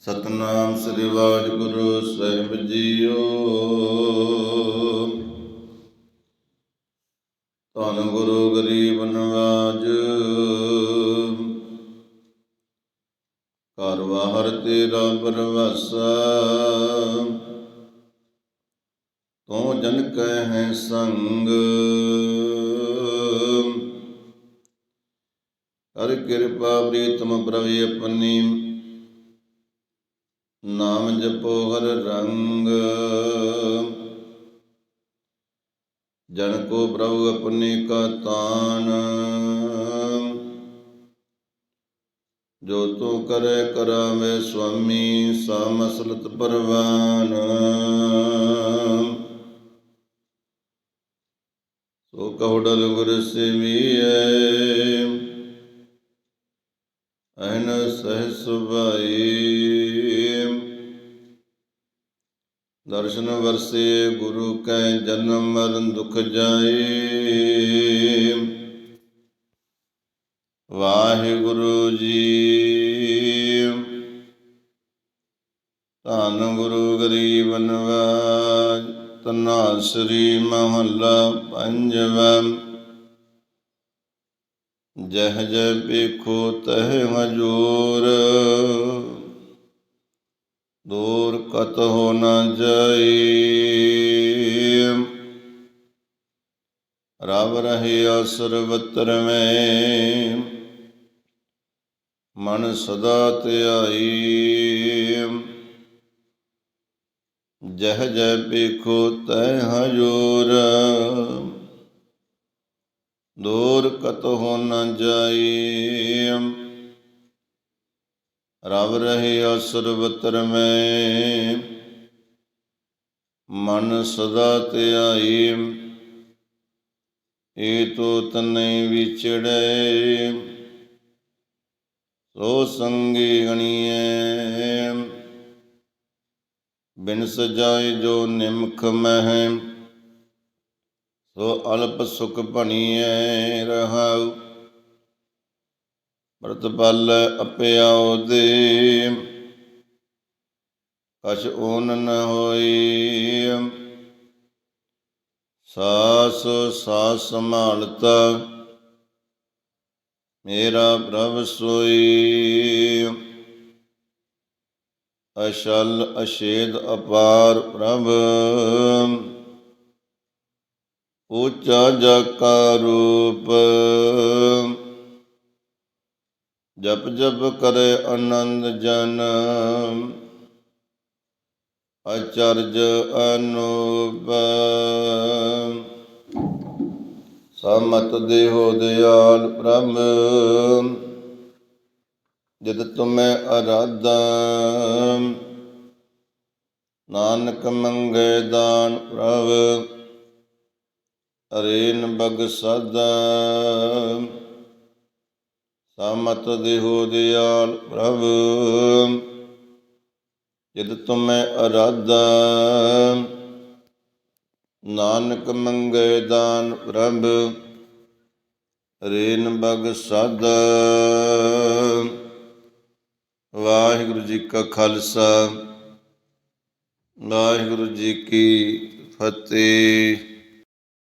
ਸਤਨਾਮ ਸ੍ਰੀ ਵਾਹਿਗੁਰੂ, ਸਾਹਿਬ ਜੀਓ। ਧੰਨ ਗੁਰੂ ਗਰੀਬ ਨਵਾਜ। ਘਰ ਬਾਹਰ ਤੇਰਾ ਪਰਵਾਸਾ। ਤੂੰ ਜਨ ਕੈ ਹੈ ਸੰਗ। ਹਰ ਕਿਰਪਾ ਪ੍ਰੀਤਮ ਪ੍ਰਭੀ ਆਪਣੀ ਨਾਮ ਜਪੋ ਹਰ ਰੰਗ। ਜਨ ਕੋ ਪ੍ਰਭੂ ਆਪਣੀ ਕਾ ਤਾਨ। ਜੋ ਤੂੰ ਕਰੇ ਕਰਾਵੇ ਸੁਆਮੀ ਸਾਮਸਲਤ ਪਰਵਾਨ। ਸੋ ਕਹੋ ਗੁਰ ਸੇਵੀਐ। ਅਨ ਸਹਿ ਸੁਭਾਈ। ਦਰਸ਼ਨ ਵਰਸੇ ਗੁਰੂ ਕੈ ਜਨਮ ਮਰਨ ਦੁਖ ਜਾਏ। ਵਾਹਿਗੁਰੂ ਜੀ ਧੰਨ ਗੁਰੂ ਗਰੀਬ ਨਵਾਜ ਤਨਾ ਸ੍ਰੀ ਮਹੱਲਾ ਪੰਜਵਾਂ। ਜਹ ਜਹ ਵੇਖੋ ਤਹ ਹਜੂਰ। ਦੂਰ ਕਤ ਹੋ ਨ ਜਾਈ ਰਵ ਰਹੇ ਸਰਵਤਰ ਮੈਂ ਮਨ ਸਦਾ ਧਿਆਈ ਜਹ ਜੈ ਵੇਖੋ ਤੈ ਹਜੂਰ। ਦੂਰ ਕਤ ਹੋ ਨ ਜਾਈ ਰਵ ਰਹੇ ਸਰਵਤਰ ਮੈਂ। ਮਨ ਸਦਾ ਧਿਆਈ ਏ ਤੋ ਤਨੈ ਵਿਚੜੈ ਸੋ ਸੰਗੀ ਗਣੀਐ ਬਿਨ ਸਜਾਏ ਜੋ ਨਿਮਖ ਮਹਿ। ਸੋ ਅਲਪ ਸੁਖ ਭਣੀਐ ਰਹਾਉ। ਪ੍ਰਤਪਲ ਅਪਿਆਉ ਦੇ ਕਛ ਓਨ ਨ ਹੋਈ ਸਾਸ ਸਾਸ ਸੰਭਾਲਤਾ, ਮੇਰਾ ਪ੍ਰਭ ਸੋਈ ਅਸ਼ਲ ਅਸ਼ੇਦ ਅਪਾਰ ਪ੍ਰਭ, ਉੱਚਾ ਜਕਾ ਰੂਪ। ਜਪ ਜਪ ਕਰੇ ਆਨੰਦ ਜਨ। ਅਚਰਜ ਅਨੂਪ। ਸਮਤ ਦੇਹੋ ਦਿਆਲ ਪ੍ਰਭ। ਜਦ ਤੁਮੈ ਅਰਾਧਾ। ਨਾਨਕ ਮੰਗੇ ਦਾਨ ਪ੍ਰਭ। ਅਰੇਨ ਬਗ ਸਦਾ। ਸਮਤ ਦੇਹੋ ਦਿਆਲ ਪ੍ਰਭ, ਜਦ ਤੁਮੈ ਅਰਾਧਾ। ਨਾਨਕ ਮੰਗੇ ਦਾਨ ਪ੍ਰਭ, ਰੇਨ ਬਗ ਸਾਧਾ ਵਾਹਿਗੁਰੂ ਜੀ ਕਾ ਖਾਲਸਾ, ਵਾਹਿਗੁਰੂ ਜੀ ਕੀ ਫਤਿਹ।